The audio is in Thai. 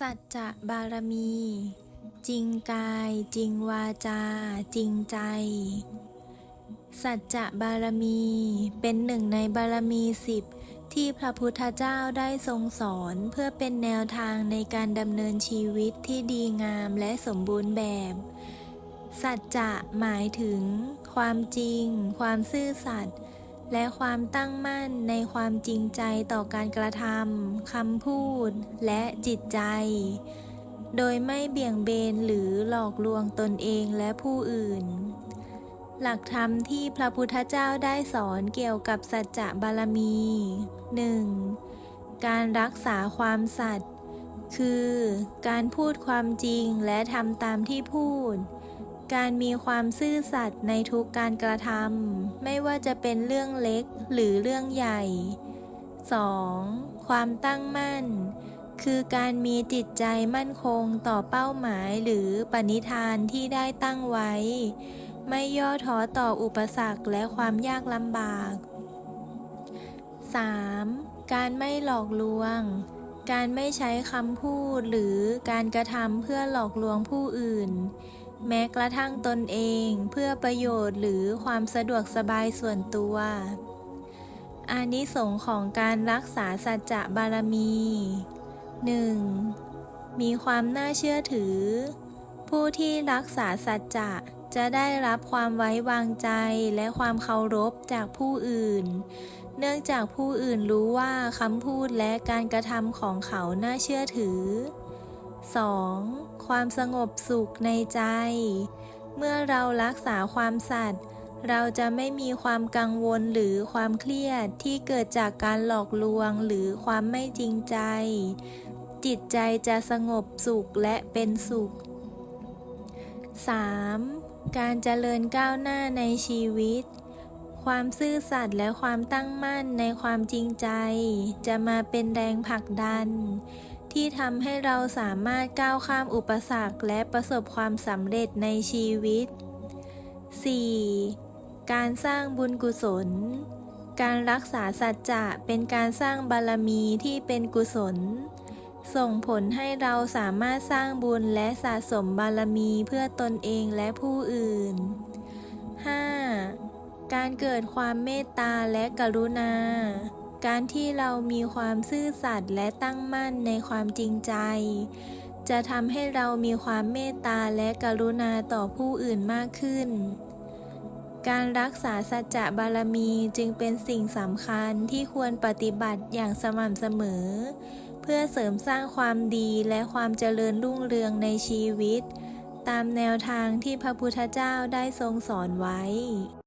สัจจะบารมี จริงกาย จริงวาจา จริงใจ สัจจะบารมีเป็นหนึ่งในบารมีสิบที่พระพุทธเจ้าได้ทรงสอนเพื่อเป็นแนวทางในการดำเนินชีวิตที่ดีงามและสมบูรณ์แบบ สัจจะหมายถึง ความจริง ความซื่อสัตย์ และความตั้งมั่นในความจริงใจต่อการกระทำคำพูด และจิตใจ โดยไม่เบี่ยงเบนหรือหลอกลวงตนเองและผู้อื่น หลักธรรมที่พระพุทธเจ้าได้สอนเกี่ยวกับสัจจะบารมี 1. การรักษาความสัตย์คือ การพูดความจริงและทำตามที่พูด การมีความซื่อสัตย์ในทุกการกระทำไม่ว่าจะเป็นเรื่องเล็กหรือเรื่องใหญ่ 2. ความตั้งมั่น คือการมีจิตใจมั่นคงต่อเป้าหมายหรือปณิธานที่ได้ตั้งไว้ ไม่ย่อท้อต่ออุปสรรคและความยากลำบาก 3. การไม่หลอกลวง การไม่ใช้คำพูดหรือการกระทำเพื่อหลอกลวงผู้อื่น แม้กระทั่งตนเองเพื่อประโยชน์หรือความสะดวกสบายส่วนตัวอานิสงส์ของการรักษาสัจจะบารมี 1. มีความน่าเชื่อถือ ผู้ที่รักษาสัจจะจะได้รับความไว้วางใจและความเคารพจากผู้อื่น เนื่องจากผู้อื่นรู้ว่าคำพูดและการกระทำของเขาน่าเชื่อถือ 2. ความสงบสุขในใจ เมื่อเรารักษาความสัตย์เราจะไม่มีความกังวลหรือความเครียดที่เกิดจากการหลอกลวงหรือความไม่จริงใจ จิตใจจะสงบสุขและเป็นสุข 3. การเจริญก้าวหน้าในชีวิต ความซื่อสัตย์และความตั้งมั่นในความจริงใจ จะมาเป็นแรงผลักดัน ที่ทำให้เราสามารถก้าวข้ามอุปสรรคและประสบความสำเร็จในชีวิต 4. การสร้างบุญกุศล การรักษาสัจจะเป็นการสร้างบารมีที่เป็นกุศล ส่งผลให้เราสามารถสร้างบุญและสะสมบารมีเพื่อตนเองและผู้อื่น 5. การเกิดความเมตตาและกรุณา การที่เรามีความซื่อสัตย์และตั้งมั่นในความจริงใจ จะทำให้เรามีความเมตตาและกรุณาต่อผู้อื่นมากขึ้น การรักษาสัจจะบารมีจึงเป็นสิ่งสำคัญที่ควรปฏิบัติอย่างสม่ำเสมอ เพื่อเสริมสร้างความดีและความเจริญรุ่งเรืองในชีวิต ตามแนวทางที่พระพุทธเจ้าได้ทรงสอนไว้